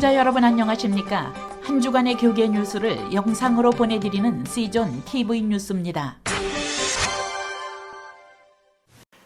시청자 여러분 안녕하십니까? 한 주간의 교계 뉴스를 영상으로 보내드리는 C존 TV 뉴스입니다.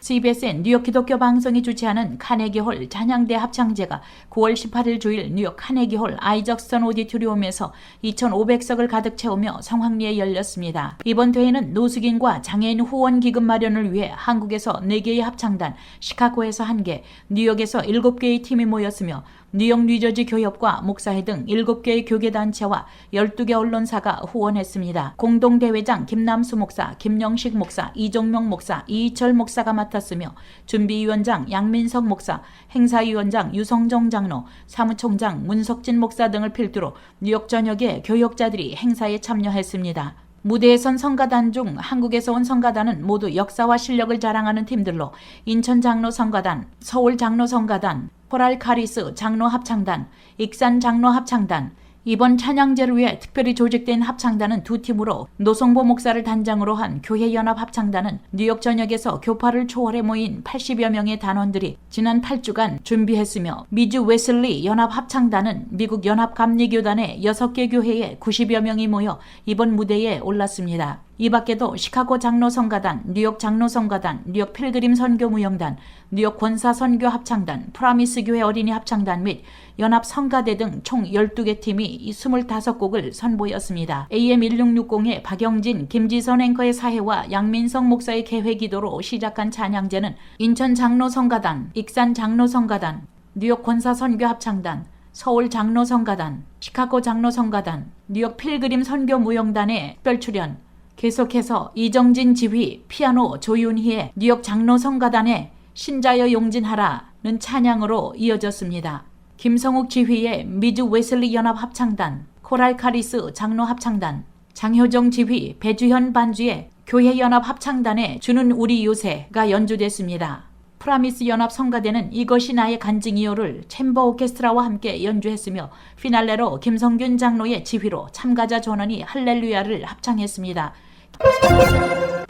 CBSN 뉴욕 기독교 방송이 주최하는 카네기홀 잔향대 합창제가 9월 18일 주일 뉴욕 카네기홀 아이적스턴 오디토리움에서 2,500석을 가득 채우며 성황리에 열렸습니다. 이번 대회는 노숙인과 장애인 후원 기금 마련을 위해 한국에서 4개의 합창단, 시카고에서 1개, 뉴욕에서 7개의 팀이 모였으며 뉴욕 뉴저지 교협과 목사회 등 7개의 교계단체와 12개 언론사가 후원했습니다. 공동대회장 김남수 목사, 김영식 목사, 이종명 목사, 이희철 목사가 맡 았으며 준비위원장 양민석 목사, 행사위원장 유성정 장로, 사무총장 문석진 목사 등을 필두로 뉴욕 전역의 교역자들이 행사에 참여했습니다. 무대에 선 성가단 중 한국에서 온 성가단은 모두 역사와 실력을 자랑하는 팀들로 인천 장로 성가단, 서울 장로 성가단, 코랄 카리스 장로 합창단, 익산 장로 합창단, 이번 찬양제를 위해 특별히 조직된 합창단은 두 팀으로 노성보 목사를 단장으로 한 교회연합 합창단은 뉴욕 전역에서 교파를 초월해 모인 80여 명의 단원들이 지난 8주간 준비했으며 미주 웨슬리 연합 합창단은 미국 연합 감리교단의 6개 교회에 90여 명이 모여 이번 무대에 올랐습니다. 이 밖에도 시카고 장로성가단, 뉴욕 장로성가단, 뉴욕 필그림 선교 무용단, 뉴욕 권사 선교 합창단, 프라미스 교회 어린이 합창단 및 연합 성가대 등 총 12개 팀이 이 25곡을 선보였습니다. AM1660의 박영진, 김지선 앵커의 사회와 양민성 목사의 개회 기도로 시작한 찬양제는 인천 장로성가단, 익산 장로성가단, 뉴욕 권사 선교 합창단, 서울 장로성가단, 시카고 장로성가단, 뉴욕 필그림 선교 무용단의 특별 출연, 계속해서 이정진 지휘, 피아노 조윤희의 뉴욕 장로 성가단의 신자여 용진하라는 찬양으로 이어졌습니다. 김성욱 지휘의 미주 웨슬리 연합 합창단, 코랄 카리스 장로 합창단, 장효정 지휘, 배주현 반주의 교회 연합 합창단의 주는 우리 요새가 연주됐습니다. 프라미스 연합 성가대는 이것이 나의 간증이요를 챔버 오케스트라와 함께 연주했으며 피날레로 김성균 장로의 지휘로 참가자 전원이 할렐루야를 합창했습니다.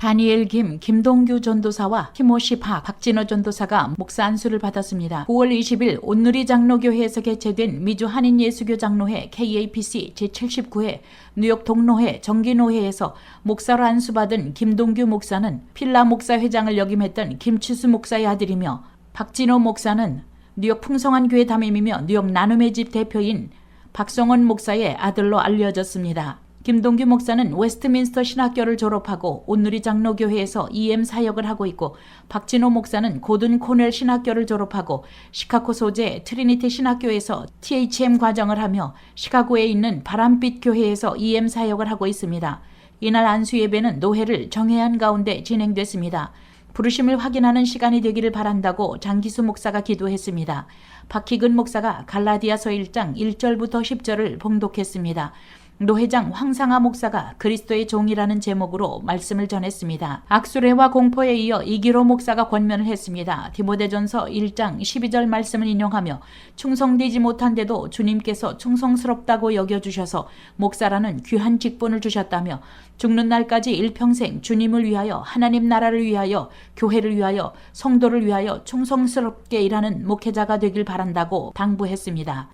다니엘 김, 김동규 전도사와 티모시 파, 박진호 전도사가 목사 안수를 받았습니다. 9월 20일 온누리 장로교회에서 개최된 미주 한인예수교 장로회 KAPC 제79회 뉴욕 동로회 정기노회에서 목사로 안수받은 김동규 목사는 필라 목사 회장을 역임했던 김치수 목사의 아들이며 박진호 목사는 뉴욕 풍성한 교회 담임이며 뉴욕 나눔의 집 대표인 박성원 목사의 아들로 알려졌습니다. 김동규 목사는 웨스트민스터 신학교를 졸업하고 온누리 장로교회에서 EM 사역을 하고 있고 박진호 목사는 고든 코넬 신학교를 졸업하고 시카고 소재 트리니티 신학교에서 THM 과정을 하며 시카고에 있는 바람빛 교회에서 EM 사역을 하고 있습니다. 이날 안수 예배는 노회를 정회한 가운데 진행됐습니다. 부르심을 확인하는 시간이 되기를 바란다고 장기수 목사가 기도했습니다. 박희근 목사가 갈라디아서 1장 1절부터 10절을 봉독했습니다. 노회장 황상아 목사가 그리스도의 종이라는 제목으로 말씀을 전했습니다. 악수례와 공포에 이어 이기로 목사가 권면을 했습니다. 디모데전서 1장 12절 말씀을 인용하며 충성되지 못한데도 주님께서 충성스럽다고 여겨주셔서 목사라는 귀한 직분을 주셨다며 죽는 날까지 일평생 주님을 위하여 하나님 나라를 위하여 교회를 위하여 성도를 위하여 충성스럽게 일하는 목회자가 되길 바란다고 당부했습니다.